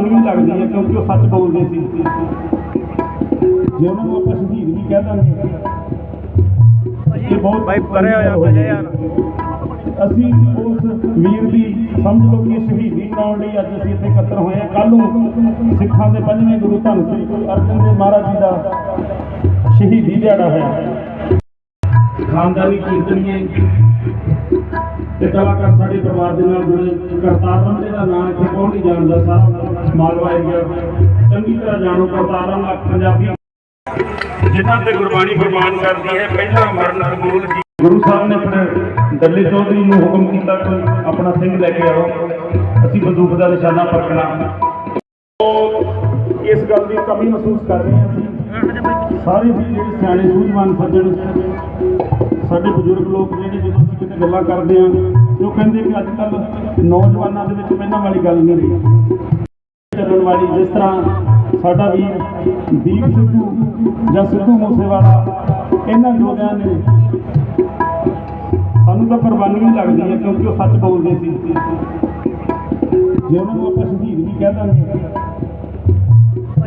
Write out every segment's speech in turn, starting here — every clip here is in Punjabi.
ਕੁਰਬਾਨੀ ਲੱਗਦੀ ਹੈ ਕਿਉਂਕਿ ਉਹ ਸੱਚ ਬੋਲਦੇ ਸੀ। ਜੇ ਉਹਨਾਂ ਨੂੰ ਆਪਾਂ ਸ਼ਹੀਦ ਵੀ ਕਹਿ ਦਾਂਗੇ ਇਹ ਬਹੁਤ ਭਾਈ ਪਰੇ ਹੋ ਜਾ ਭਾਈ ਯਾਰ। ਅਸੀਂ ਉਸ ਵੀਰ ਦੀ ਸਮਝ ਲਓ ਕਿ ਸ਼ਹੀਦੀ ਮਨਾਉਣ ਲਈ ਅੱਜ ਅਸੀਂ ਇੱਥੇ ਇਕੱਤਰ ਹੋਏ ਹਾਂ। ਕੱਲ ਨੂੰ ਸਿੱਖਾਂ ਦੇ ਪੰਜਵੇਂ ਗੁਰੂ ਧੰਨ ਸ੍ਰੀ ਗੁਰੂ ਅਰਜਨ ਦੇਵ ਮਹਾਰਾਜ ਜੀ ਦਾ ਸ਼ਹੀਦੀ ਦਿਹਾੜਾ ਹੋਇਆ। ਖਾਨਦਾਨੀ ਕੀਰਤਨੀਏ ਤੇ ਕਲਾਕਾਰ ਸਾਡੇ ਪਰਿਵਾਰ ਦੇ ਨਾਲ ਜੁੜੇ। ਕਰਤਾਰ ਬੰਦੇ ਦਾ ਨਾਮ ਇੱਥੇ ਕੌਣ ਨਹੀਂ ਜਾਣਦਾ ਸਾਰਾ ਮਾਲਵਾ ਏਰੀਆ ਚੰਗੀ ਤਰ੍ਹਾਂ ਜਾਣੋ ਕਰਤਾਰਾਂ ਦਾ ਪੰਜਾਬੀ ਜਿਨ੍ਹਾਂ ਤੇ ਗੁਰਬਾਣੀ ਫਰਮਾਨ ਕਰਦੀ ਹੈ ਪਹਿਲਾ ਮਰਨ ਕਬੂਲ ਜੀ। ਗੁਰੂ ਸਾਹਿਬ ਨੇ ਆਪਣੇ ਦੱਲੇ ਚੌਧਰੀ ਨੂੰ ਹੁਕਮ ਕੀਤਾ ਕਿ ਆਪਣਾ ਸਿੰਘ ਲੈ ਕੇ ਆਓ। ਅਸੀਂ ਬੰਦੂਕ ਦਾ ਨਿਸ਼ਾਨਾ ਪਰਖਣਾ। ਇਸ ਗੱਲ ਦੀ ਕਮੀ ਮਹਿਸੂਸ ਕਰ ਰਹੇ ਹਾਂ ਅਸੀਂ। ਸਾਰੇ ਵੀ ਜਿਹੜੇ ਸਿਆਣੇ ਸੂਝਵਾਨ ਸੱਜਣ ਸਾਡੇ ਬਜ਼ੁਰਗ ਲੋਕ ਜਿਹੜੇ ਜਦੋਂ ਅਸੀਂ ਕਿਤੇ ਗੱਲਾਂ ਕਰਦੇ ਹਾਂ ਤੇ ਉਹ ਕਹਿੰਦੇ ਕਿ ਅੱਜ ਕੱਲ ਨੌਜਵਾਨਾਂ ਦੇ ਵਿੱਚ ਪਹਿਲਾਂ ਵਾਲੀ ਗੱਲ ਨਹੀਂ ਰਹੀ। ਚੱਲਣ ਵਾਲੀ ਜਿਸ ਤਰ੍ਹਾਂ ਸਾਡਾ ਵੀਰ ਦੀਪ ਸਿੱਧੂ ਜਾਂ ਸਿੱਧੂ ਮੂਸੇਵਾਲਾ ਇਹਨਾਂ ਯੋਧਿਆਂ ਨੇ ਸਾਨੂੰ ਤਾਂ ਕੁਰਬਾਨੀਆਂ ਲੱਗਦੀਆਂ ਕਿਉਂਕਿ ਉਹ ਸੱਚ ਬੋਲਦੇ ਸੀ। ਜੇ ਉਹਨਾਂ ਨੂੰ ਆਪਾਂ ਸ਼ਹੀਦ ਵੀ ਕਹਿ ਦਾਂਗੇ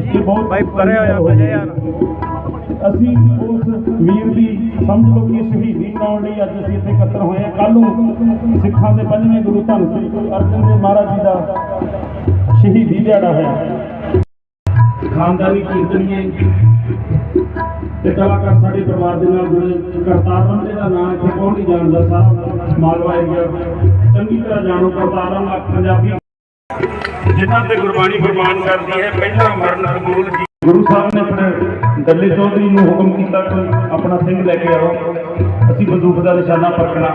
ਇਹ ਬਹੁਤ ਭਾਈ ਪਰੇ ਹੋ ਜਾ ਭਾਈ ਯਾਰ। ਅਸੀਂ ਉਸ ਵੀਰ ਦੀ ਸਮਝ ਲਓ ਕਿ ਸ਼ਹੀਦੀ ਮਨਾਉਣ ਲਈ ਅੱਜ ਅਸੀਂ ਇੱਥੇ ਇਕੱਤਰ ਹੋਏ ਹਾਂ। ਕੱਲ ਨੂੰ ਸਿੱਖਾਂ ਦੇ ਪੰਜਵੇਂ ਗੁਰੂ ਧੰਨ ਸ੍ਰੀ ਗੁਰੂ ਅਰਜਨ ਦੇਵ ਮਹਾਰਾਜ ਜੀ ਦਾ ਸ਼ਹੀਦੀ ਦਿਹਾੜਾ ਹੋਇਆ ਖਾਨਦਾਨੀ ਕੀਰਤਨੀਏ, ਤੇ ਕਲਾਕਾਰ ਸਾਡੇ ਪਰਿਵਾਰ ਦੇ ਨਾਲ ਜੁੜੇ। ਕਰਤਾਰ ਬੰਦੇ ਦਾ ਨਾਮ ਇੱਥੇ ਕੌਣ ਨਹੀਂ ਜਾਣਦਾ, ਸਾਰਾ ਮਾਲਵਾ ਏਰੀਆ ਚੰਗੀ ਤਰ੍ਹਾਂ ਜਾਣੋ, ਕਰਤਾਰਾਂ ਦਾ ਪੰਜਾਬੀ ਜਿਨ੍ਹਾਂ ਤੇ ਗੁਰਬਾਣੀ ਫਰਮਾਨ ਕਰਦੀ ਹੈ, ਪਹਿਲਾ ਮਰਨ ਕਬੂਲ ਜੀ। ਗੁਰੂ ਸਾਹਿਬ ਨੇ ਆਪਣੇ ਦੱਲੇ ਚੌਧਰੀ ਨੂੰ ਹੁਕਮ ਕੀਤਾ ਕਿ ਆਪਣਾ ਸਿੰਘ ਲੈ ਕੇ ਆਓ। ਅਸੀਂ ਬੰਦੂਕ ਦਾ ਨਿਸ਼ਾਨਾ ਪਰਖਣਾ।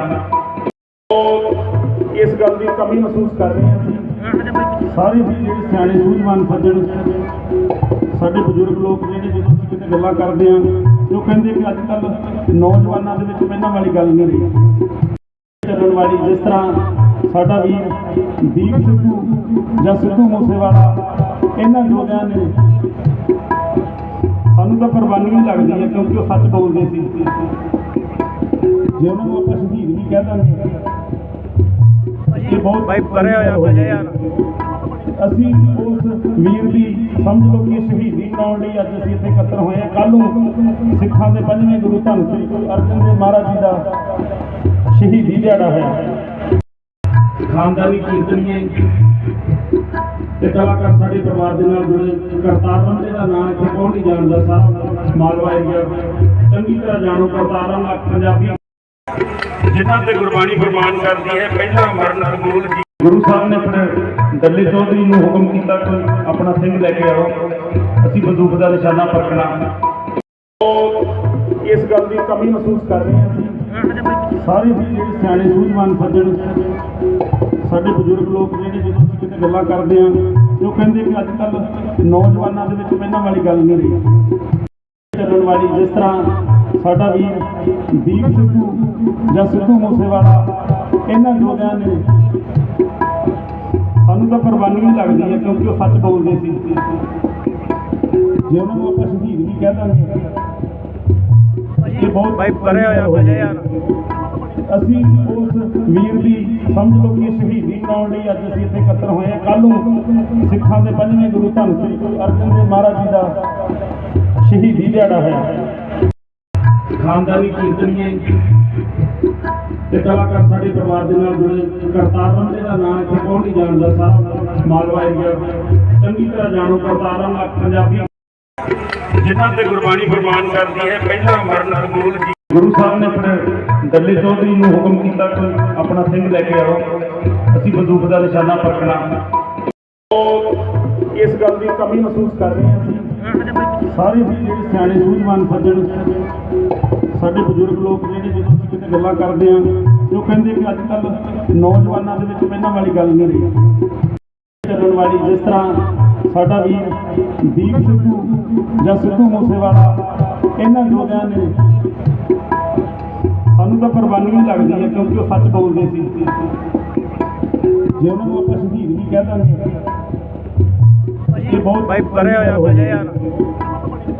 ਇਸ ਗੱਲ ਦੀ ਕਮੀ ਮਹਿਸੂਸ ਕਰ ਰਹੇ ਹਾਂ ਅਸੀਂ। ਸਾਰੇ ਵੀ ਜਿਹੜੇ ਸਿਆਣੇ ਸੂਝਵਾਨ ਸੱਜਣ, ਸਾਡੇ ਬਜ਼ੁਰਗ ਲੋਕ ਜਿਹੜੇ ਜਦੋਂ ਅਸੀਂ ਕਿਤੇ ਗੱਲਾਂ ਕਰਦੇ ਹਾਂ, ਉਹ ਕਹਿੰਦੇ ਕਿ ਅੱਜ ਕੱਲ ਨੌਜਵਾਨਾਂ ਦੇ ਵਿੱਚ ਪਹਿਲਾਂ ਵਾਲੀ ਗੱਲ ਨਹੀਂ ਰਹੀ। ਚੱਲਣ ਵਾਲੀ ਜਿਸ ਤਰ੍ਹਾਂ ਸਾਡਾ ਵੀਰ ਦੀਪ ਸਿੱਧੂ ਜਾਂ ਸਿੱਧੂ ਮੂਸੇਵਾਲਾ, ਇਹਨਾਂ ਯੋਧਿਆਂ ਨੇ ਸਾਨੂੰ ਤਾਂ ਕੁਰਬਾਨੀ ਲੱਗਦੀ ਹੈ, ਕਿਉਂਕਿ ਉਹ ਸੱਚ ਬੋਲਦੇ ਸੀ। ਜੇ ਉਹਨਾਂ ਨੂੰ ਆਪਾਂ ਸ਼ਹੀਦ ਵੀ ਕਹਿ ਦਾਂਗੇ ਭਾਈ ਪਰੇ ਹੋ ਜਾ ਯਾਰ। ਅਸੀਂ ਉਸ ਵੀਰ ਦੀ ਸਮਝ ਲਓ ਕਿ ਸ਼ਹੀਦੀ ਮਨਾਉਣ ਲਈ ਅੱਜ ਅਸੀਂ ਇੱਥੇ ਇਕੱਤਰ ਹੋਏ ਹਾਂ। ਕੱਲ ਨੂੰ ਸਿੱਖਾਂ ਦੇ ਪੰਜਵੇਂ ਗੁਰੂ ਧੰਨ ਸ੍ਰੀ ਗੁਰੂ ਅਰਜਨ ਦੇਵ ਮਹਾਰਾਜ ਜੀ ਦਾ ਸ਼ਹੀਦੀ ਦਿਹਾੜਾ ਹੋਇਆ। ਖਾਨਦਾਨੀ ਕੀਰਤਨੀਏ ਤੇ ਕਲਾਕਾਰ ਸਾਡੇ ਪਰਿਵਾਰ ਦੇ ਨਾਲ ਜੁੜੇ। ਕਰਤਾਰ ਬੰਦੇ ਦਾ ਨਾਮ ਇੱਥੇ ਕੌਣ ਨਹੀਂ ਜਾਣਦਾ। ਸਾਰਾ ਮਾਲਵਾ ਏਰੀਆ ਚੰਗੀ ਤਰ੍ਹਾਂ ਜਾਣੋ ਕਰਤਾਰਾਂ ਦਾ ਪੰਜਾਬੀ ਜਿਨ੍ਹਾਂ ਤੇ ਗੁਰਬਾਣੀ ਫਰਮਾਨ ਕਰਦੀ ਹੈ, ਪਹਿਲਾ ਮਰਨ ਕਬੂਲ ਜੀ ਗੁਰੂ ਸਾਹਿਬ ਨੇ ਆਪਣੇ ਦੱਲੇ ਚੌਧਰੀ ਨੂੰ ਹੁਕਮ ਕੀਤਾ ਕਿ ਆਪਣਾ ਸਿੰਘ ਲੈ ਕੇ ਆਓ। ਅਸੀਂ ਬੰਦੂਕ ਦਾ ਨਿਸ਼ਾਨਾ ਪਰਖਣਾ। ਇਸ ਗੱਲ ਦੀ ਕਮੀ ਮਹਿਸੂਸ ਕਰ ਰਹੇ ਹਾਂ ਅਸੀਂ। ਸਾਰੇ ਵੀ ਜਿਹੜੇ ਸਿਆਣੇ ਸੂਝਵਾਨ ਸੱਜਣ, ਸਾਡੇ ਬਜ਼ੁਰਗ ਲੋਕ ਜਿਹੜੇ ਜਦੋਂ ਅਸੀਂ ਕਿਤੇ ਗੱਲਾਂ ਕਰਦੇ ਹਾਂ ਤੇ ਉਹ ਕਹਿੰਦੇ ਕਿ ਅੱਜ ਕੱਲ ਨੌਜਵਾਨਾਂ ਦੇ ਵਿੱਚ ਪਹਿਲਾਂ ਵਾਲੀ ਗੱਲ ਨਹੀਂ ਰਹੀ। ਚੱਲਣ ਵਾਲੀ ਜਿਸ ਤਰ੍ਹਾਂ ਸਾਡਾ ਵੀਰ ਦੀਪ ਸਿੱਧੂ ਜਾਂ ਸਿੱਧੂ ਮੂਸੇਵਾਲਾ ਇਹਨਾਂ ਯੋਧਿਆਂ ਨੇ ਸਾਨੂੰ ਤਾਂ ਕੁਰਬਾਨੀਆਂ ਲੱਗਦੀਆਂ ਕਿਉਂਕਿ ਉਹ ਸੱਚ ਬੋਲਦੇ ਸੀ। ਜੇ ਉਹਨਾਂ ਨੂੰ ਆਪਾਂ ਸ਼ਹੀਦ ਵੀ ਕਹਿ ਦਾਂਗੇ ਇਹ ਬਹੁਤ ਭਾਈ ਪਰੇ ਹੋ ਭਾਈ ਯਾਰ। ਅਸੀਂ ਉਸ ਵੀਰ ਦੀ ਸਮਝ ਲਓ ਕਿ ਸ਼ਹੀਦੀ ਮਨਾਉਣ ਲਈ ਅੱਜ ਅਸੀਂ ਇੱਥੇ ਇਕੱਤਰ ਹੋਏ ਹਾਂ। ਕੱਲ ਨੂੰ ਸਿੱਖਾਂ ਦੇ ਪੰਜਵੇਂ ਗੁਰੂ ਧੰਨ ਸ੍ਰੀ ਗੁਰੂ ਅਰਜਨ ਦੇਵ ਮਹਾਰਾਜ ਜੀ ਦਾ ਸ਼ਹੀਦੀ ਦਿਹਾੜਾ ਹੋਇਆ। ਖਾਨਦਾਨੀ ਕੀਰਤਨੀਏ ਤੇ ਕਲਾਕਾਰ ਸਾਡੇ ਪਰਿਵਾਰ ਦੇ ਨਾਲ ਜੁੜੇ। ਕਰਤਾਰ ਬੰਦੇ ਦਾ ਨਾਮ ਇੱਥੇ ਕੌਣ ਨਹੀਂ ਜਾਣਦਾ? ਸਾਰਾ ਮਾਲਵਾ ਏਰੀਆ ਚੰਗੀ ਤਰ੍ਹਾਂ ਜਾਣੋ, ਕਰਤਾਰਾਂ ਦਾ ਪੰਜਾਬੀ ਜਿਨ੍ਹਾਂ ਤੇ ਗੁਰਬਾਣੀ ਫਰਮਾਨ ਕਰਦੀ ਹੈ, ਪਹਿਲਾ ਮਰਨ ਕਬੂਲ ਜੀ। ਗੁਰੂ ਸਾਹਿਬ ਨੇ ਆਪਣੇ ਦੱਲੇ ਚੌਧਰੀ ਨੂੰ ਹੁਕਮ ਕੀਤਾ ਕਿ ਆਪਣਾ ਸਿੰਘ ਲੈ ਕੇ ਆਓ। ਅਸੀਂ ਬੰਦੂਕ ਦਾ ਨਿਸ਼ਾਨਾ ਪਰਖਣਾ। ਇਸ ਗੱਲ ਦੀ ਕਮੀ ਮਹਿਸੂਸ ਕਰ ਰਹੇ ਹਾਂ ਅਸੀਂ। ਸਾਰੇ ਵੀ ਜਿਹੜੇ ਸਿਆਣੇ ਸੂਝਵਾਨ ਸੱਜਣ, ਸਾਡੇ ਬਜ਼ੁਰਗ ਲੋਕ ਜਿਹੜੇ ਜਦੋਂ ਅਸੀਂ ਕਿਤੇ ਗੱਲਾਂ ਕਰਦੇ ਹਾਂ ਉਹ ਕਹਿੰਦੇ ਕਿ ਅੱਜ ਕੱਲ ਨੌਜਵਾਨਾਂ ਦੇ ਵਿੱਚ ਪਹਿਲਾਂ ਵਾਲੀ ਗੱਲ ਨਹੀਂ ਰਹੀ। ਚੱਲਣ ਵਾਲੀ ਜਿਸ ਤਰ੍ਹਾਂ ਸਾਡਾ ਵੀਰ ਦੀਪ ਸਿੱਧੂ ਜਾਂ ਸਿੱਧੂ ਮੂਸੇਵਾਲਾ, ਇਹਨਾਂ ਯੋਧਿਆਂ ਨੇ ਸਾਨੂੰ ਤਾਂ ਕੁਰਬਾਨੀ ਲੱਗਦੀ ਹੈ ਕਿਉਂਕਿ ਉਹ ਸੱਚ ਬੋਲਦੇ ਸੀ। ਜੇ ਉਹਨਾਂ ਨੂੰ ਆਪਾਂ ਸ਼ਹੀਦ ਵੀ ਕਹਿ ਦਾਂਗੇ ਇਹ ਬਹੁਤ ਭਾਈ ਪਰੇ ਹੋ ਜਾ ਭਾਈ ਯਾਰ।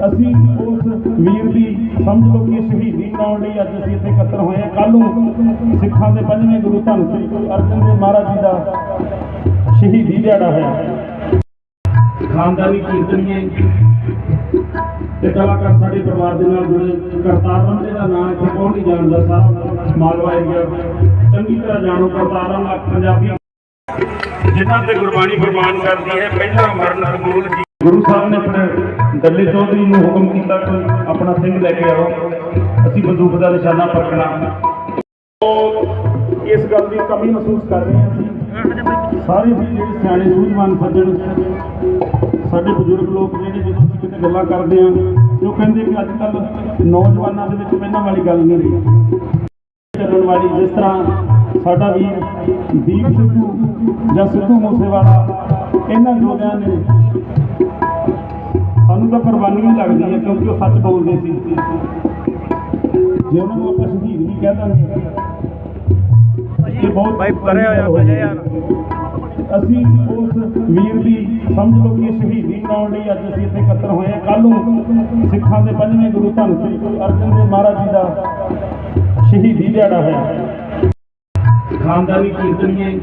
ਅਸੀਂ ਉਸ ਵੀਰ ਦੀ ਸਮਝ ਲਓ ਕਿ ਸ਼ਹੀਦੀ ਮਨਾਉਣ ਲਈ ਅੱਜ ਅਸੀਂ ਇੱਥੇ ਇਕੱਤਰ ਹੋਏ ਹਾਂ। ਕੱਲ ਨੂੰ ਸਿੱਖਾਂ ਦੇ ਪੰਜਵੇਂ ਗੁਰੂ ਧੰਨ ਸ੍ਰੀ ਗੁਰੂ ਅਰਜਨ ਦੇਵ ਮਹਾਰਾਜ ਜੀ ਦਾ ਸ਼ਹੀਦੀ ਦਿਹਾੜਾ ਹੋਇਆ। ਖਾਨਦਾਨੀ ਕੀਰਤਨੀਏ ਤੇ ਕਲਾਕਾਰ ਸਾਡੇ ਪਰਿਵਾਰ ਦੇ ਨਾਲ ਜੁੜੇ। ਕਰਤਾਰ ਰਮਲੇ ਦਾ ਨਾਮ ਇੱਥੇ ਕੌਣ ਨਹੀਂ ਜਾਣਦਾ। ਸਾਰਾ ਮਾਲਵਾ ਏਰੀਆ ਚੰਗੀ ਤਰ੍ਹਾਂ ਜਾਣੋ ਕਰਤਾਰ ਰਮਲਾ ਪੰਜਾਬੀ ਜਿਨ੍ਹਾਂ ਤੇ ਗੁਰਬਾਣੀ ਫਰਮਾਨ ਕਰਦੀ ਹੈ, ਪਹਿਲਾ ਮਰਨ ਰਗੂਲ ਜੀ ਗੁਰੂ ਸਾਹਿਬ ਨੇ ਆਪਣੇ ਦੱਲੇ ਚੌਧਰੀ ਨੂੰ ਹੁਕਮ ਕੀਤਾ ਕਿ ਆਪਣਾ ਸਿੰਘ ਲੈ ਕੇ ਆਓ। ਅਸੀਂ ਬੰਦੂਕ ਦਾ ਨਿਸ਼ਾਨਾ ਪਰਖਣਾ। ਇਸ ਗੱਲ ਦੀ ਕਮੀ ਮਹਿਸੂਸ ਕਰ ਰਹੇ ਹਾਂ ਅਸੀਂ। ਸਾਰੇ ਵੀ ਜਿਹੜੇ ਸਿਆਣੇ ਸੂਝਵਾਨ ਸੱਜਣ, ਸਾਡੇ ਬਜ਼ੁਰਗ ਲੋਕ ਜਿਹੜੇ ਜਦੋਂ ਅਸੀਂ ਕਿਤੇ ਗੱਲਾਂ ਕਰਦੇ ਹਾਂ ਉਹ ਕਹਿੰਦੇ ਕਿ ਅੱਜ ਕੱਲ ਨੌਜਵਾਨਾਂ ਦੇ ਵਿੱਚ ਪਹਿਲਾਂ ਵਾਲੀ ਗੱਲ ਨਹੀਂ ਰਹੀ। ਚੱਲਣ ਵਾਲੀ ਜਿਸ ਤਰ੍ਹਾਂ ਸਾਡਾ ਵੀਰ ਦੀਪ ਸਿੱਧੂ ਜਾਂ ਸਿੱਧੂ ਮੂਸੇਵਾਲਾ ਇਹਨਾਂ ਯੋਧਿਆਂ ਨੇ ਸਾਨੂੰ ਤਾਂ ਕੁਰਬਾਨੀਆਂ ਲੱਗਦੀਆਂ ਕਿਉਂਕਿ ਉਹ ਸੱਚ ਬੋਲਦੇ ਸੀ। ਜੇ ਉਹਨਾਂ ਨੂੰ ਆਪਾਂ ਸ਼ਹੀਦ ਵੀ ਕਹਿ ਦਾਂਗੇ ਇਹ ਬਹੁਤ ਭਾਈ ਪਰੇ ਹੋ ਜਾ ਭਾਈ ਯਾਰ। ਅਸੀਂ ਉਸ ਵੀਰ ਦੀ ਸਮਝ ਲਓ ਕਿ ਸ਼ਹੀਦੀ ਮਨਾਉਣ ਲਈ ਅੱਜ ਅਸੀਂ ਇੱਥੇ ਇਕੱਤਰ ਹੋਏ ਹਾਂ। ਕੱਲ ਨੂੰ ਸਿੱਖਾਂ ਦੇ ਪੰਜਵੇਂ ਗੁਰੂ ਧੰਨ ਸ੍ਰੀ ਗੁਰੂ ਅਰਜਨ ਦੇਵ ਮਹਾਰਾਜ ਜੀ ਦਾ ਸ਼ਹੀਦੀ ਦਿਹਾੜਾ ਹੈ ਖਾਨਦਾਨੀ ਕੀਰਤਨੀਏ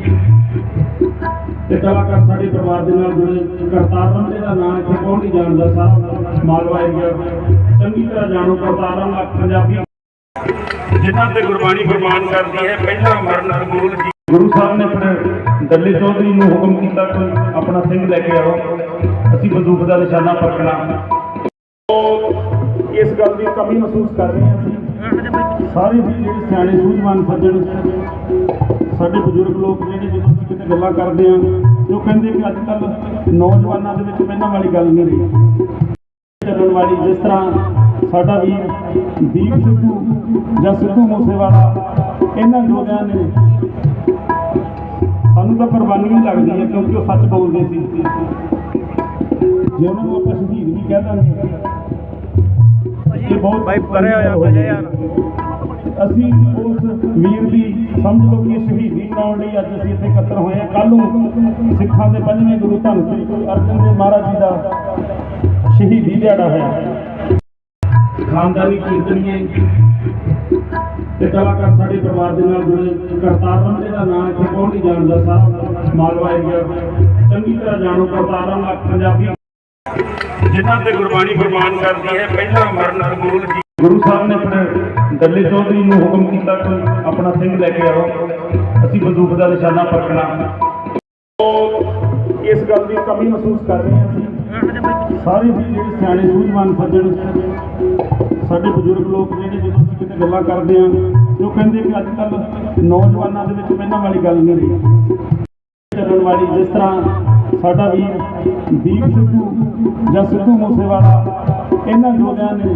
ਤੇ ਕਲਾਕਾਰ ਸਾਡੇ ਪਰਿਵਾਰ ਦੇ ਨਾਲ ਜੁੜੇ। ਕਰਤਾਰ ਰਮਲੇ ਦਾ ਨਾਮ ਇੱਥੇ ਕੌਣ ਨਹੀਂ ਜਾਣਦਾ? ਸਾਰਾ ਮਾਲਵਾ ਏਰੀਆ ਚੰਗੀ ਤਰ੍ਹਾਂ ਜਾਣੋ, ਕਰਤਾਰ ਰਮਲਾ ਪੰਜਾਬੀ ਜਿਨ੍ਹਾਂ ਤੇ ਗੁਰਬਾਣੀ ਫਰਮਾਨ ਕਰਦੀ ਹੈ, ਪਹਿਲਾ ਮਰਨ ਰਗੂਲ ਜੀ। ਗੁਰੂ ਸਾਹਿਬ ਨੇ ਆਪਣੇ ਦੱਲੇ ਚੌਧਰੀ ਨੂੰ ਹੁਕਮ ਕੀਤਾ ਕਿ ਆਪਣਾ ਸਿੰਘ ਲੈ ਕੇ ਆਓ। ਅਸੀਂ ਬੰਦੂਕ ਦਾ ਨਿਸ਼ਾਨਾ ਪਰਖਣਾ। ਇਸ ਗੱਲ ਦੀ ਕਮੀ ਮਹਿਸੂਸ ਕਰ ਰਹੇ ਹਾਂ ਅਸੀਂ। ਸਾਰੇ ਵੀ ਜਿਹੜੇ ਸਿਆਣੇ ਸੂਝਵਾਨ ਸੱਜਣ, ਸਾਡੇ ਬਜ਼ੁਰਗ ਲੋਕ ਜਿਹੜੇ ਜਦੋਂ ਅਸੀਂ ਕਿਤੇ ਗੱਲਾਂ ਕਰਦੇ ਹਾਂ ਜੋ ਕਹਿੰਦੇ ਕਿ ਅੱਜ ਕੱਲ ਨੌਜਵਾਨਾਂ ਦੇ ਵਿੱਚ ਪਹਿਲਾਂ ਵਾਲੀ ਗੱਲ ਨਹੀਂ ਰਹੀ। ਚੱਲਣ ਵਾਲੀ ਜਿਸ ਤਰ੍ਹਾਂ ਸਾਡਾ ਵੀਰ ਦੀਪ ਸਿੱਧੂ ਜਾਂ ਸਿੱਧੂ ਮੂਸੇਵਾਲਾ, ਇਹਨਾਂ ਯੋਧਿਆਂ ਨੇ ਸਾਨੂੰ ਤਾਂ ਕੁਰਬਾਨੀ ਲੱਗਦੀ ਹੈ ਕਿਉਂਕਿ ਉਹ ਸੱਚ ਬੋਲਦੇ ਸੀ। ਜੇ ਉਹਨਾਂ ਨੂੰ ਆਪਾਂ ਸ਼ਹੀਦ ਵੀ ਕਹਿ ਦਾਂਗੇ ਇਹ ਬਹੁਤ ਭਾਈ ਪਰੇ ਹੋ ਜਾ। ਭਾਈ ਯਾਰ। ਅਸੀਂ ਉਸ ਵੀਰ ਦੀ ਸਮਝ ਲਓ ਕਿ ਸ਼ਹੀਦੀ ਮਨਾਉਣ ਲਈ ਅੱਜ ਅਸੀਂ ਇੱਥੇ ਇਕੱਤਰ ਹੋਏ ਹਾਂ। ਕੱਲ ਨੂੰ ਸਿੱਖਾਂ ਦੇ ਪੰਜਵੇਂ ਗੁਰੂ ਧੰਨ ਸ੍ਰੀ ਗੁਰੂ ਅਰਜਨ ਦੇਵ ਮਹਾਰਾਜ ਜੀ ਦਾ ਸ਼ਹੀਦੀ ਦਿਹਾੜਾ ਹੈ ਖਾਨਦਾਨੀ ਕੀਰਤਨੀਏ ਤੇ ਕਲਾਕਾਰ ਸਾਡੇ ਪਰਿਵਾਰ ਦੇ ਨਾਲ ਜੁੜੇ। ਕਰਤਾਰ ਰਮਲੇ ਦਾ ਨਾਮ ਇੱਥੇ ਕੌਣ ਨਹੀਂ ਜਾਣਦਾ। ਸਾਰਾ ਮਾਲਵਾ ਏਰੀਆ ਚੰਗੀ ਤਰ੍ਹਾਂ ਜਾਣੋ ਕਰਤਾਰ ਰਮਲਾ ਪੰਜਾਬੀ ਜਿਨ੍ਹਾਂ ਤੇ ਗੁਰਬਾਣੀ ਫਰਮਾਨ ਕਰਦੀ ਹੈ, ਪਹਿਲਾ ਮਰਨ ਰਗੂਲ ਜੀ। ਗੁਰੂ ਸਾਹਿਬ ਨੇ ਆਪਣੇ ਦੱਲੇ ਚੌਧਰੀ ਨੂੰ ਹੁਕਮ ਕੀਤਾ ਕਿ ਆਪਣਾ ਸਿੰਘ ਲੈ ਕੇ ਆਓ। ਅਸੀਂ ਬੰਦੂਕ ਦਾ ਨਿਸ਼ਾਨਾ ਪਰਖਣਾ। ਇਸ ਗੱਲ ਦੀ ਕਮੀ ਮਹਿਸੂਸ ਕਰ ਰਹੇ ਹਾਂ ਅਸੀਂ। ਸਾਰੇ ਵੀ ਜਿਹੜੇ ਸਿਆਣੇ ਸੂਝਵਾਨ ਸੱਜਣ, ਸਾਡੇ ਬਜ਼ੁਰਗ ਲੋਕ ਜਿਹੜੇ ਜਦੋਂ ਅਸੀਂ ਕਿਤੇ ਗੱਲਾਂ ਕਰਦੇ ਹਾਂ ਜੋ ਕਹਿੰਦੇ ਕਿ ਅੱਜ ਕੱਲ ਨੌਜਵਾਨਾਂ ਦੇ ਵਿੱਚ ਪਹਿਲਾਂ ਵਾਲੀ ਗੱਲ ਨਹੀਂ ਰਹੀ। ਚੱਲਣ ਵਾਲੀ ਜਿਸ ਤਰ੍ਹਾਂ ਸਾਡਾ ਵੀਰ ਦੀਪ ਸਿੱਧੂ ਜਾਂ ਸਿੱਧੂ ਮੂਸੇਵਾਲਾ ਇਹਨਾਂ ਯੋਧਿਆਂ ਨੇ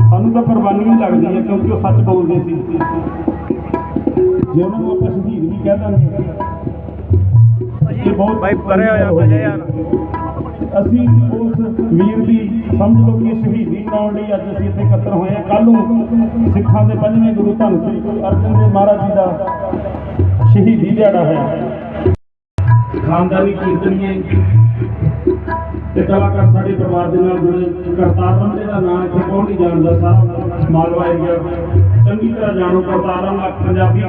ਸਾਨੂੰ ਤਾਂ ਕੁਰਬਾਨੀਆਂ ਲੱਗਦੀਆਂ ਕਿਉਂਕਿ ਉਹ ਸੱਚ ਬੋਲਦੇ ਸੀ। ਜੇ ਉਹਨਾਂ ਨੂੰ ਆਪਾਂ ਸ਼ਹੀਦ ਵੀ ਕਹਿ ਦਾਂਗੇ ਇਹ ਬਹੁਤ ਭਾਈ ਪਰੇ ਹੋ ਜਾ ਭਾਈ ਯਾਰ ਅਸੀਂ ਉਸ ਵੀਰ ਦੀ ਸਮਝ ਲਓ ਕਿ ਸ਼ਹੀਦੀ ਮਨਾਉਣ ਲਈ ਅੱਜ ਅਸੀਂ ਇੱਥੇ ਇਕੱਤਰ ਹੋਏ ਹਾਂ। ਕੱਲ ਨੂੰ ਸਿੱਖਾਂ ਦੇ ਪੰਜਵੇਂ ਗੁਰੂ ਧੰਨ ਸ੍ਰੀ ਗੁਰੂ ਅਰਜਨ ਦੇਵ ਮਹਾਰਾਜ ਜੀ ਦਾ ਸ਼ਹੀਦੀ ਦਿਹਾੜਾ ਹੈ ਖਾਨਦਾਨੀ ਕੀਰਤਨੀਏ ਤੇ ਕਲਾਕਾਰ ਸਾਡੇ ਪਰਿਵਾਰ ਦੇ ਨਾਲ ਜੁੜੇ। ਕਰਤਾਰ ਰਮਲੇ ਦਾ ਨਾਮ ਇੱਥੇ ਕੌਣ ਨਹੀਂ ਜਾਣਦਾ? ਸਾਰਾ ਮਾਲਵਾ ਏਰੀਆ ਚੰਗੀ ਤਰ੍ਹਾਂ ਜਾਣੋ, ਕਰਤਾਰ ਰਮਲਾ ਪੰਜਾਬੀ।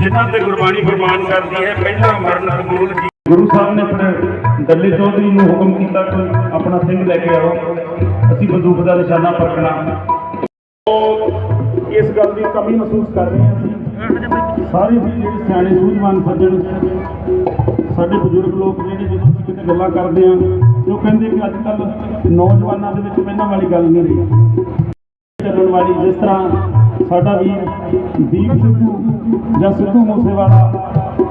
ਜਿਨ੍ਹਾਂ ਤੇ ਗੁਰਬਾਣੀ ਫਰਮਾਨ ਕਰਦੀ ਹੈ, ਪਹਿਲਾ ਮਰਨ ਰਗੂਲ ਗੁਰੂ ਸਾਹਿਬ ਨੇ ਆਪਣੇ ਦੱਲੇ ਚੌਧਰੀ ਨੂੰ ਹੁਕਮ ਕੀਤਾ ਕਿ ਆਪਣਾ ਸਿੰਘ ਲੈ ਕੇ ਆਓ। ਅਸੀਂ ਬੰਦੂਕ ਦਾ ਨਿਸ਼ਾਨਾ ਪਰਖਣਾ। ਇਸ ਗੱਲ ਦੀ ਕਮੀ ਮਹਿਸੂਸ ਕਰ ਰਹੇ ਹਾਂ ਅਸੀਂ। ਸਾਰੇ ਵੀ ਜਿਹੜੇ ਸਿਆਣੇ ਸੂਝਵਾਨ ਸੱਜਣ। ਸਾਡੇ ਬਜ਼ੁਰਗ ਲੋਕ ਜਿਹੜੇ ਜਦੋਂ ਅਸੀਂ ਕਿਤੇ ਗੱਲਾਂ ਕਰਦੇ ਹਾਂ ਉਹ ਕਹਿੰਦੇ ਕਿ ਅੱਜ ਕੱਲ ਨੌਜਵਾਨਾਂ ਦੇ ਵਿੱਚ ਪਹਿਲਾਂ ਵਾਲੀ ਗੱਲ ਨਹੀਂ ਰਹੀ। ਚੱਲਣ ਵਾਲੀ ਜਿਸ ਤਰ੍ਹਾਂ ਸਾਡਾ ਵੀਰ ਦੀਪ ਸਿੱਧੂ ਜਾਂ ਸਿੱਧੂ ਮੂਸੇਵਾਲਾ,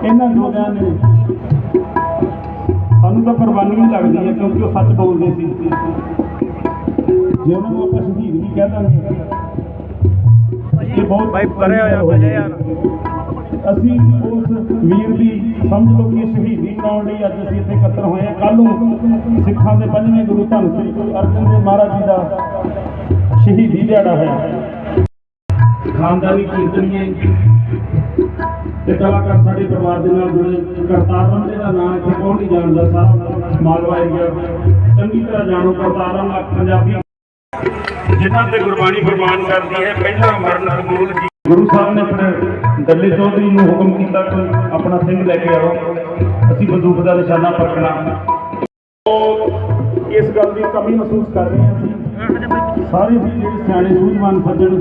ਇਹਨਾਂ ਯੋਧਿਆਂ ਨੇ, ਸਾਨੂੰ ਤਾਂ ਕੁਰਬਾਨੀ ਲੱਗਦੀ ਹੈ ਕਿਉਂਕਿ ਉਹ ਸੱਚ ਬੋਲਦੇ ਸੀ। ਜੇ ਉਹਨਾਂ ਨੂੰ ਆਪਾਂ ਸ਼ਹੀਦ ਵੀ ਕਹਿ ਇਹ ਬਹੁਤ ਭਾਈ ਪਰੇ ਹੋ ਜਾ ਭਾਈ ਯਾਰ। ਅਸੀਂ ਉਸ ਵੀਰ ਦੀ ਸਮਝ ਲਓ ਕਿ ਸ਼ਹੀਦੀ ਮਨਾਉਣ ਲਈ ਅੱਜ ਅਸੀਂ ਇੱਥੇ ਇਕੱਤਰ ਹੋਏ ਹਾਂ। ਕੱਲ ਨੂੰ ਸਿੱਖਾਂ ਦੇ ਪੰਜਵੇਂ ਗੁਰੂ ਧੰਨ ਸ੍ਰੀ ਗੁਰੂ ਅਰਜਨ ਦੇਵ ਮਹਾਰਾਜ ਜੀ ਦਾ ਸ਼ਹੀਦੀ ਦਿਹਾੜਾ ਹੈ। ਖਾਨਦਾਨੀ ਕੀਰਤਨੀਏ ਤੇ ਕਲਾਕਾਰ ਸਾਡੇ ਪਰਿਵਾਰ ਦੇ ਨਾਲ ਜੁੜੇ। ਕਰਤਾਰ ਰਮਲੇ ਦਾ ਨਾਮ ਇੱਥੇ ਕੌਣ ਨਹੀਂ ਜਾਣਦਾ। ਸਾਰਾ ਮਾਲਵਾ ਏਰੀਆ ਚੰਗੀ ਤਰ੍ਹਾਂ ਜਾਣੋ ਕਰਤਾਰ ਰਮਲਾ ਪੰਜਾਬੀ ਜਿਨ੍ਹਾਂ ਤੇ ਗੁਰਬਾਣੀ ਫਰਮਾਨ ਕਰਦੀ ਹੈ, ਪਹਿਲਾ ਮਰਨ ਰਗੂਲ ਜੀ ਗੁਰੂ ਸਾਹਿਬ ਨੇ ਫਿਰ ਦੱਲੇ ਚੌਧਰੀ ਨੂੰ ਹੁਕਮ ਕੀਤਾ ਕਿ ਆਪਣਾ ਸਿੰਘ ਲੈ ਕੇ ਆਓ। ਅਸੀਂ ਬੰਦੂਕ ਦਾ ਨਿਸ਼ਾਨਾ ਪਰਖਣਾ। ਇਸ ਗੱਲ ਦੀ ਕਮੀ ਮਹਿਸੂਸ ਕਰ ਰਹੇ ਹਾਂ ਅਸੀਂ। ਸਾਰੇ ਵੀ ਜਿਹੜੇ ਸਿਆਣੇ ਸੂਝਵਾਨ ਸੱਜਣ,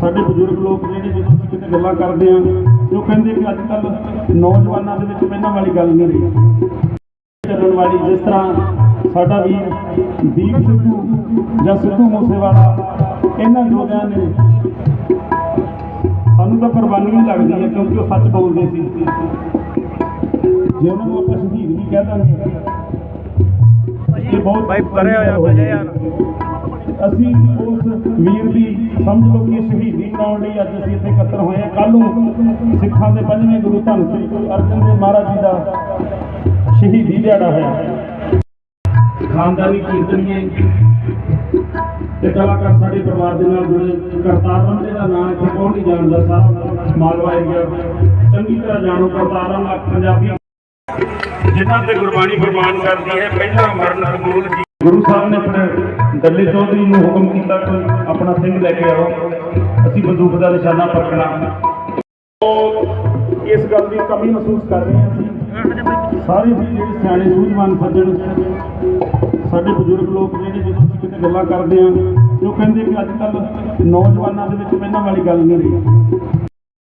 ਸਾਡੇ ਬਜ਼ੁਰਗ ਲੋਕ ਜਿਹੜੇ ਜਦੋਂ ਅਸੀਂ ਕਿਤੇ ਗੱਲਾਂ ਕਰਦੇ ਹਾਂ ਤੇ ਉਹ ਕਹਿੰਦੇ ਕਿ ਅੱਜ ਕੱਲ੍ਹ ਨੌਜਵਾਨਾਂ ਦੇ ਵਿੱਚ ਪਹਿਲਾਂ ਵਾਲੀ ਗੱਲ ਨਹੀਂ ਰਹੀ। ਚੱਲਣ ਵਾਲੀ ਜਿਸ ਤਰ੍ਹਾਂ ਸਾਡਾ ਵੀਰ ਦੀਪ ਸਿੱਧੂ ਜਾਂ ਸਿੱਧੂ ਮੂਸੇਵਾਲਾ ਇਹਨਾਂ ਯੋਧਿਆਂ ਨੇ ਸਾਨੂੰ ਤਾਂ ਕੁਰਬਾਨੀ ਹੀ ਲੱਗਦੀ ਹੈ ਕਿਉਂਕਿ ਉਹ ਸੱਚ ਬੋਲਦੇ ਸੀ। ਜੇ ਉਹਨਾਂ ਨੂੰ ਆਪਾਂ ਸ਼ਹੀਦ ਵੀ ਕਹਿ ਦਾਂਗੇ ਇਹ ਬਹੁਤ ਭਾਈ ਪਰੇ ਹੋ ਜਾ ਪਹਿਲੇ ਯਾਰ ਅਸੀਂ ਉਸ ਵੀਰ ਦੀ ਸਮਝ ਲਓ ਕਿ ਸ਼ਹੀਦੀ ਮਨਾਉਣ ਲਈ ਅੱਜ ਅਸੀਂ ਇੱਥੇ ਇਕੱਤਰ ਹੋਏ ਹਾਂ। ਕੱਲ ਨੂੰ ਸਿੱਖਾਂ ਦੇ ਪੰਜਵੇਂ ਗੁਰੂ ਧੰਨ ਸ੍ਰੀ ਗੁਰੂ ਅਰਜਨ ਦੇਵ ਮਹਾਰਾਜ ਜੀ ਦਾ ਸ਼ਹੀਦੀ ਦਿਹਾੜਾ ਹੈ ਖਾਨਦਾਨੀ ਕੀਰਤਨੀਏ ਤੇ ਕਲਾਕਾਰ ਸਾਡੇ ਪਰਿਵਾਰ ਦੇ ਨਾਲ ਜੁੜੇ। ਕਰਤਾਰ ਬੰਦੇ ਦਾ ਨਾਮ ਇੱਥੇ ਕੌਣ ਨਹੀਂ ਜਾਣਦਾ? ਸਾਹਿਬ ਮਾਲਵਾ ਏਰੀਆ ਚੰਗੀ ਤਰ੍ਹਾਂ ਜਾਣੋ, ਕਰਤਾਰਾਂ ਦਾ ਪੰਜਾਬੀ। ਜਿਨ੍ਹਾਂ ਤੇ ਗੁਰਬਾਣੀ ਫਰਮਾਨ ਕਰਦੀ ਹੈ, ਪਹਿਲਾ ਮਰਨ ਕਬੂਲ ਜੀ। ਗੁਰੂ ਸਾਹਿਬ ਨੇ ਫਿਰ ਦੱਲੇ ਚੌਧਰੀ ਨੂੰ ਹੁਕਮ ਕੀਤਾ ਕਿ ਆਪਣਾ ਸਿੰਘ ਲੈ ਕੇ ਆਓ। ਅਸੀਂ ਬੰਦੂਕ ਦਾ ਨਿਸ਼ਾਨਾ ਪਰਖਣਾ। ਇਸ ਗੱਲ ਦੀ ਕਮੀ ਮਹਿਸੂਸ ਕਰ ਰਹੇ ਹਾਂ ਅਸੀਂ। ਸਾਰੇ ਵੀ ਜਿਹੜੇ ਸਿਆਣੇ ਸੂਝਵਾਨ ਸੱਜਣ। ਸਾਡੇ ਬਜ਼ੁਰਗ ਲੋਕ ਜਿਹੜੇ ਜਦੋਂ ਅਸੀਂ ਕਿਤੇ ਗੱਲਾਂ ਕਰਦੇ ਹਾਂ ਉਹ ਕਹਿੰਦੇ ਕਿ ਅੱਜ ਕੱਲ੍ਹ ਨੌਜਵਾਨਾਂ ਦੇ ਵਿੱਚ ਪਹਿਲਾਂ ਵਾਲੀ ਗੱਲ ਨਹੀਂ ਰਹੀ।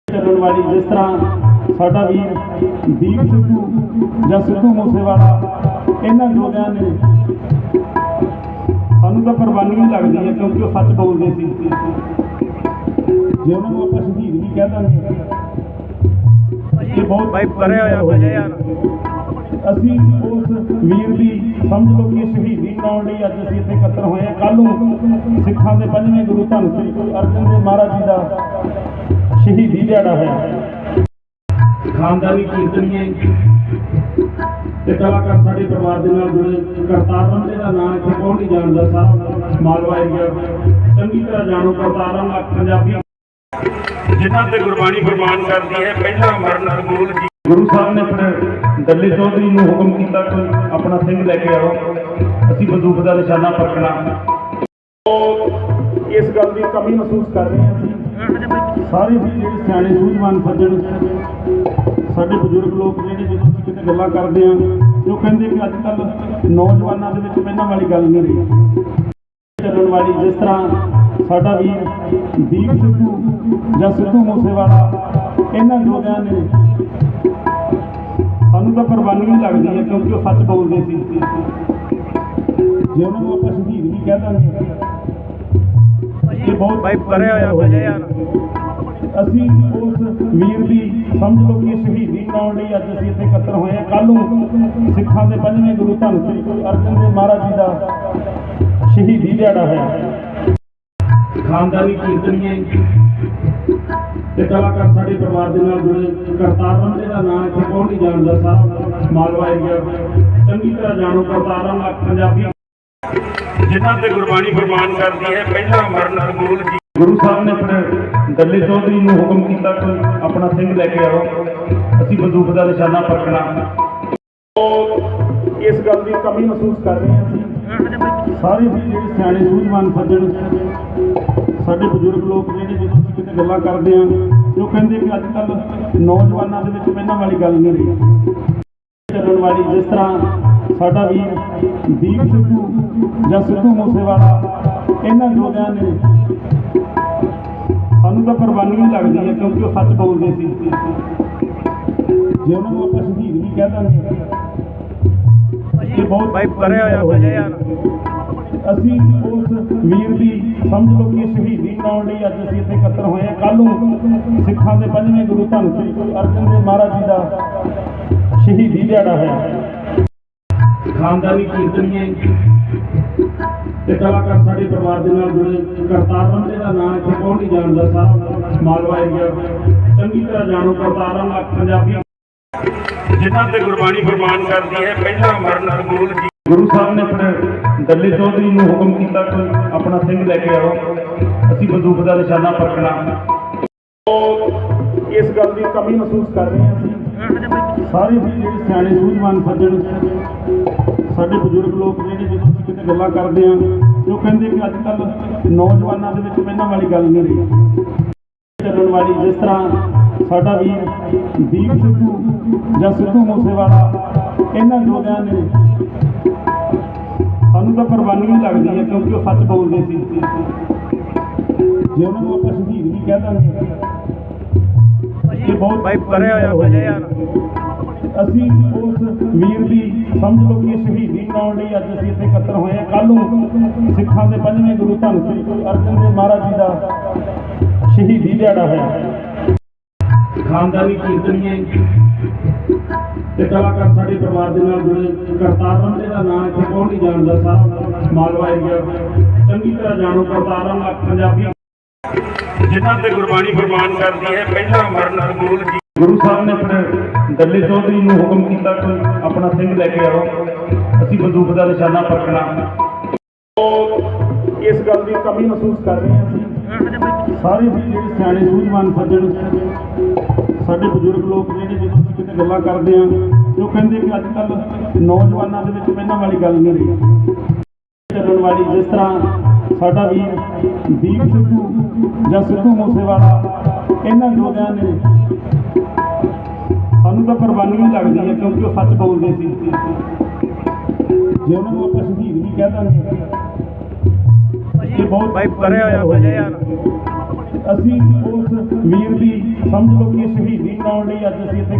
ਚੱਲਣ ਵਾਲੀ ਜਿਸ ਤਰ੍ਹਾਂ ਸਾਡਾ ਵੀਰ ਦੀਪ ਸਿੱਧੂ ਜਾਂ ਸਿੱਧੂ ਮੂਸੇਵਾਲਾ, ਇਹਨਾਂ ਯੋਧਿਆਂ ਨੇ ਸਾਨੂੰ ਤਾਂ ਕੁਰਬਾਨੀ ਲੱਗਦੀ ਹੈ ਕਿਉਂਕਿ ਉਹ ਸੱਚ ਬੋਲਦੇ ਸੀ। ਜੇ ਉਹਨਾਂ ਨੂੰ ਆਪਾਂ ਸ਼ਹੀਦ ਵੀ ਕਹਿ ਦਾਂਗੇ ਭਾਈ ਪਰੇ ਹੋ ਜਾ ਪਹਿਲੇ ਯਾਰ ਅਸੀਂ ਉਸ ਵੀਰ ਦੀ ਸਮਝ ਲਓ ਕਿ ਸ਼ਹੀਦੀ ਮਨਾਉਣ ਲਈ ਅੱਜ ਅਸੀਂ ਇੱਥੇ ਇਕੱਤਰ ਹੋਏ ਹਾਂ। ਕੱਲ ਨੂੰ ਸਿੱਖਾਂ ਦੇ ਪੰਜਵੇਂ ਗੁਰੂ ਧੰਨ ਸ੍ਰੀ ਗੁਰੂ ਅਰਜਨ ਦੇਵ ਮਹਾਰਾਜ ਜੀ ਦਾ ਸ਼ਹੀਦੀ ਦਿਹਾੜਾ ਹੈ ਖਾਨਦਾਨੀ ਕੀਰਤਨੀਏ ਤੇ ਕਲਾਕਾਰ ਸਾਡੇ ਪਰਿਵਾਰ ਦੇ ਨਾਲ ਜੁੜੇ। ਕਰਤਾਰ ਬੰਦੇ ਦਾ ਨਾਮ ਇੱਥੇ ਕੌਣ ਨਹੀਂ ਜਾਣਦਾ ਸਾਹਿਬ ਮਾਲਵਾ ਏਰੀਆ ਚੰਗੀ ਤਰ੍ਹਾਂ ਜਾਣੋ ਕਰਤਾਰਾਂ ਦਾ ਪੰਜਾਬੀ ਜਿਨ੍ਹਾਂ ਤੇ ਗੁਰਬਾਣੀ ਫਰਮਾਨ ਕਰਦੀ ਹੈ, ਪਹਿਲਾ ਮਰਨ ਕਬੂਲ ਜੀ। ਗੁਰੂ ਸਾਹਿਬ ਨੇ ਫਿਰ ਦੱਲੇ ਚੌਧਰੀ ਨੂੰ ਹੁਕਮ ਕੀਤਾ ਕਿ ਆਪਣਾ ਸਿੰਘ ਲੈ ਕੇ ਆਓ। ਅਸੀਂ ਬੰਦੂਕ ਦਾ ਨਿਸ਼ਾਨਾ ਪਰਖਣਾ। ਇਸ ਗੱਲ ਦੀ ਕਮੀ ਮਹਿਸੂਸ ਕਰ ਰਹੇ ਹਾਂ ਅਸੀਂ। ਸਾਰੇ ਵੀ ਜਿਹੜੇ ਸਿਆਣੇ ਸੂਝਵਾਨ ਸੱਜਣ, ਸਾਡੇ ਬਜ਼ੁਰਗ ਲੋਕ ਜਿਹੜੇ ਜਦੋਂ ਅਸੀਂ ਕਿਤੇ ਗੱਲਾਂ ਕਰਦੇ ਹਾਂ ਤੇ ਉਹ ਕਹਿੰਦੇ ਕਿ ਅੱਜ ਕੱਲ੍ਹ ਨੌਜਵਾਨਾਂ ਦੇ ਵਿੱਚ ਪਹਿਲਾਂ ਵਾਲੀ ਗੱਲ ਨਹੀਂ ਰਹੀ। ਚੱਲਣ ਵਾਲੀ ਜਿਸ ਤਰ੍ਹਾਂ ਸਾਡਾ ਵੀਰ ਦੀਪ ਸਿੱਧੂ ਜਾਂ ਸਿੱਧੂ ਮੂਸੇਵਾਲਾ ਇਹਨਾਂ ਯੋਧਿਆਂ ਨੇ ਸਾਨੂੰ ਤਾਂ ਕੁਰਬਾਨੀ ਲੱਗਦੀ ਹੈ ਕਿਉਂਕਿ ਉਹ ਸੱਚ ਬੋਲਦੇ ਸੀ। ਜੇ ਉਹਨਾਂ ਨੂੰ ਆਪਾਂ ਸ਼ਹੀਦ ਵੀ ਕਹਿ ਦਾਂਗੇ ਇਹ ਬਹੁਤ ਭਾਈ ਪਰੇ ਹੋ ਜਾ ਪਹਿਲੇ ਯਾਰ ਅਸੀਂ ਉਸ ਵੀਰ ਦੀ ਸਮਝ ਲਓ ਕਿ ਸ਼ਹੀਦੀ ਮਨਾਉਣ ਲਈ ਅੱਜ ਅਸੀਂ ਇੱਥੇ ਇਕੱਤਰ ਹੋਏ ਹਾਂ। ਕੱਲ ਨੂੰ ਸਿੱਖਾਂ ਦੇ ਪੰਜਵੇਂ ਗੁਰੂ ਧੰਨ ਸ੍ਰੀ ਗੁਰੂ ਅਰਜਨ ਦੇਵ ਮਹਾਰਾਜ ਜੀ ਦਾ ਸ਼ਹੀਦੀ ਦਿਹਾੜਾ ਹੈ ਖਾਨਦਾਨੀ ਕੀਰਤਨੀਏ ਤੇ ਕਲਾਕਾਰ ਸਾਡੇ ਪਰਿਵਾਰ ਦੇ ਨਾਲ ਜੁੜੇ। ਕਰਤਾਰ ਬੰਦੇ ਦਾ ਨਾਮ ਇੱਥੇ ਕੌਣ ਨਹੀਂ ਜਾਣਦਾ ਸਾਹਿਬ ਮਾਲਵਾ ਏਰੀਆ ਚੰਗੀ ਤਰ੍ਹਾਂ ਜਾਣੋ ਕਰਤਾਰਾਂ ਦਾ ਪੰਜਾਬੀ ਜਿਨ੍ਹਾਂ ਤੇ ਗੁਰਬਾਣੀ ਫਰਮਾਨ ਕਰਦੀ ਹੈ ਪਹਿਲਾ ਮਰਨ ਕਬੂਲ ਜੀ। ਗੁਰੂ ਸਾਹਿਬ ਨੇ ਫਿਰ ਦੱਲੇ ਚੌਧਰੀ ਨੂੰ ਹੁਕਮ ਕੀਤਾ ਕਿ ਆਪਣਾ ਸਿੰਘ ਲੈ ਕੇ ਆਓ। ਅਸੀਂ ਬੰਦੂਕ ਦਾ ਨਿਸ਼ਾਨਾ ਪਰਖਣਾ। ਇਸ ਗੱਲ ਦੀ ਕਮੀ ਮਹਿਸੂਸ ਕਰ ਰਹੇ ਹਾਂ ਅਸੀਂ। ਸਾਰੇ ਵੀ ਜਿਹੜੇ ਸਿਆਣੇ ਸੂਝਵਾਨ ਸੱਜਣ ਸਾਡੇ ਬਜ਼ੁਰਗ ਲੋਕ ਜਿਹੜੇ ਜਦੋਂ ਅਸੀਂ ਕਿਤੇ ਗੱਲਾਂ ਕਰਦੇ ਹਾਂ ਉਹ ਕਹਿੰਦੇ ਕਿ ਅੱਜ ਕੱਲ੍ਹ ਨੌਜਵਾਨਾਂ ਦੇ ਵਿੱਚ ਪਹਿਲਾਂ ਵਾਲੀ ਗੱਲ ਨਹੀਂ ਰਹੀ। ਚੱਲਣ ਵਾਲੀ ਜਿਸ ਤਰ੍ਹਾਂ ਸਾਡਾ ਵੀਰ ਦੀਪ ਸਿੱਧੂ ਜਾਂ ਸਿੱਧੂ ਮੂਸੇਵਾਲਾ, ਇਹਨਾਂ ਯੋਧਿਆਂ ਨੇ ਸਾਨੂੰ ਤਾਂ ਕੁਰਬਾਨੀ ਲੱਗਦੀ ਹੈ ਕਿਉਂਕਿ ਉਹ ਸੱਚ ਬੋਲਦੇ ਸੀ। ਜੇ ਉਹਨਾਂ ਨੂੰ ਆਪਾਂ ਸ਼ਹੀਦ ਵੀ ਕਹਿ ਦਾਂਗੇ ਭਾਈ ਪਰੇ ਹੋ ਜਾ ਪਹਿਲੇ ਯਾਰ ਅਸੀਂ ਉਸ ਵੀਰ ਦੀ ਸਮਝ ਲਓ ਕਿ ਸ਼ਹੀਦੀ ਮਨਾਉਣ ਲਈ ਅੱਜ ਅਸੀਂ ਇੱਥੇ ਇਕੱਤਰ ਹੋਏ ਹਾਂ। ਕੱਲ ਨੂੰ ਸਿੱਖਾਂ ਦੇ ਪੰਜਵੇਂ ਗੁਰੂ ਧੰਨ ਸ੍ਰੀ ਗੁਰੂ ਅਰਜਨ ਦੇਵ ਮਹਾਰਾਜ ਜੀ ਦਾ ਸ਼ਹੀਦੀ ਦਿਹਾੜਾ ਹੈ ਖਾਨਦਾਨੀ ਕੀਰਤਨੀਏ ਤੇ ਕਲਾਕਾਰ ਸਾਡੇ ਪਰਿਵਾਰ ਦੇ ਨਾਲ ਜੁੜੇ। ਕਰਤਾਰ ਬੰਦੇ ਦਾ ਨਾਮ ਇੱਥੇ ਕੌਣ ਨਹੀਂ ਜਾਣਦਾ। ਸਾਹਿਬ ਮਾਲਵਾ ਏਰੀਆ ਚੰਗੀ ਤਰ੍ਹਾਂ ਜਾਣੋ ਕਰਤਾਰਾਂ ਦਾ ਪੰਜਾਬੀ ਜਿਨ੍ਹਾਂ ਤੇ ਗੁਰਬਾਣੀ ਫਰਮਾਨ ਕਰਦੀ ਹੈ, ਪਹਿਲਾ ਮਰਨ ਕਬੂਲ ਜੀ। ਗੁਰੂ ਸਾਹਿਬ ਨੇ ਫਿਰ ਦੱਲੇ ਚੌਧਰੀ ਨੂੰ ਹੁਕਮ ਕੀਤਾ ਕਿ ਆਪਣਾ ਸਿੰਘ ਲੈ ਕੇ ਆਓ। ਅਸੀਂ ਬੰਦੂਕ ਦਾ ਨਿਸ਼ਾਨਾ ਪਰਖਣਾ। ਇਸ ਗੱਲ ਦੀ ਕਮੀ ਮਹਿਸੂਸ ਕਰ ਰਹੇ ਹਾਂ ਅਸੀਂ। ਸਾਰੇ ਜਿਹੜੇ ਸਿਆਣੇ ਸੂਝਵਾਨ ਸੱਜਣ, ਸਾਡੇ ਬਜ਼ੁਰਗ ਲੋਕ ਜਿਹੜੇ ਜਦੋਂ ਅਸੀਂ ਕਿਤੇ ਗੱਲਾਂ ਕਰਦੇ ਹਾਂ ਤੇ ਉਹ ਕਹਿੰਦੇ ਕਿ ਅੱਜ ਕੱਲ੍ਹ ਨੌਜਵਾਨਾਂ ਦੇ ਵਿੱਚ ਪਹਿਲਾਂ ਵਾਲੀ ਗੱਲ ਨਹੀਂ ਰਹੀ। ਚੱਲਣ ਵਾਲੀ ਜਿਸ ਤਰ੍ਹਾਂ ਸਾਡਾ ਵੀਰ ਦੀਪ ਸਿੱਧੂ ਜਾਂ ਸਿੱਧੂ ਮੂਸੇਵਾਲਾ ਇਹਨਾਂ ਯੋਧਿਆਂ ਨੇ ਸਾਨੂੰ ਤਾਂ ਕੁਰਬਾਨੀ ਲੱਗਦੀ ਹੈ ਕਿਉਂਕਿ ਉਹ ਸੱਚ ਬੋਲਦੇ ਸੀ। ਜੇ ਉਹਨਾਂ ਨੂੰ ਆਪਾਂ ਸ਼ਹੀਦ ਵੀ ਕਹਿ ਦਾਂਗੇ ਇਹ ਬਹੁਤ ਭਾਈ ਪਰੇ ਹੋ ਜਾ ਭਾਈ ਯਾਰ। ਅਸੀਂ ਉਸ ਵੀਰ ਦੀ ਸਮਝ ਲਓ ਕਿ ਸ਼ਹੀਦੀ ਮਨਾਉਣ ਲਈ ਅੱਜ ਅਸੀਂ ਇੱਥੇ ਇਕੱਤਰ ਹੋਏ ਹਾਂ। ਕੱਲ ਨੂੰ ਸਿੱਖਾਂ ਦੇ ਪੰਜਵੇਂ ਗੁਰੂ ਧੰਨ ਸ੍ਰੀ ਗੁਰੂ ਅਰਜਨ ਦੇਵ ਮਹਾਰਾਜ ਜੀ ਦਾ ਸ਼ਹੀਦੀ ਦਿਹਾੜਾ ਹੈ ਖਾਨਦਾਨੀ ਕੀਰਤਨੀਏ ਤੇ ਕਲਾਕਾਰ ਸਾਡੇ ਪਰਿਵਾਰ ਦੇ ਨਾਲ ਜੁੜੇ। ਕਰਤਾਰ ਰਮਲੇ ਦਾ ਨਾਮ ਇੱਥੇ ਕੌਣ ਨਹੀਂ ਜਾਣਦਾ? ਸਾਰਾ ਮਾਲਵਾ ਏਰੀਆ ਚੰਗੀ ਤਰ੍ਹਾਂ ਜਾਣੋ ਕਰਤਾਰ ਰਮਲਾ ਪੰਜਾਬੀ ਜਿਨ੍ਹਾਂ ਤੇ ਗੁਰਬਾਣੀ ਫਰਮਾਨ ਕਰਦੀ ਹੈ ਪਹਿਲਾ ਮਰਨ ਕਬੂਲ ਕੀ ਗੁਰੂ ਸਾਹਿਬ ਨੇ ਆਪਣੇ ਦੱਲੇ ਚੌਧਰੀ ਨੂੰ ਹੁਕਮ ਕੀਤਾ ਕਿ ਆਪਣਾ ਸਿੰਘ ਲੈ ਕੇ ਆਓ। ਅਸੀਂ ਬੰਦੂਕ ਦਾ ਨਿਸ਼ਾਨਾ ਪਰਖਣਾ। ਇਸ ਗੱਲ ਦੀ ਕਮੀ ਮਹਿਸੂਸ ਕਰ ਰਹੇ ਹਾਂ ਅਸੀਂ। ਸਾਰੇ ਵੀ ਜਿਹੜੇ ਸਿਆਣੇ ਸੂਝਵਾਨ ਸੱਜਣ, ਸਾਡੇ ਬਜ਼ੁਰਗ ਲੋਕ ਜਿਹੜੇ ਜਦੋਂ ਅਸੀਂ ਕਿਤੇ ਗੱਲਾਂ ਕਰਦੇ ਹਾਂ ਉਹ ਕਹਿੰਦੇ ਕਿ ਅੱਜ ਕੱਲ ਨੌਜਵਾਨਾਂ ਦੇ ਵਿੱਚ ਪਹਿਲਾਂ ਵਾਲੀ ਗੱਲ ਨਹੀਂ ਰਹੀ। ਚੱਲਣ ਵਾਲੀ ਜਿਸ ਤਰ੍ਹਾਂ ਸਾਡਾ ਵੀਰ ਦੀਪ ਸਿੱਧੂ ਜਾਂ ਸਿੱਧੂ ਮੂਸੇਵਾਲਾ, ਇਹਨਾਂ ਯੋਧਿਆਂ ਨੇ ਸਾਨੂੰ ਤਾਂ ਕੁਰਬਾਨੀ ਹੀ ਲੱਗਦੀ ਹੈ ਕਿਉਂਕਿ ਉਹ ਸੱਚ ਬੋਲਦੇ ਸੀ। ਜੇ ਉਹਨਾਂ ਨੂੰ ਆਪਾਂ ਸ਼ਹੀਦ ਵੀ ਕਹਿ ਦਾਂਗੇ ਭਾਈ ਪਰੇ ਹੋ ਜਾ ਭਾਈ ਯਾਰ। ਅਸੀਂ ਉਸ ਵੀਰ ਦੀ ਸਮਝ ਲਓ ਕਿ ਸ਼ਹੀਦੀ ਮਨਾਉਣ ਲਈ ਅੱਜ ਅਸੀਂ ਇੱਥੇ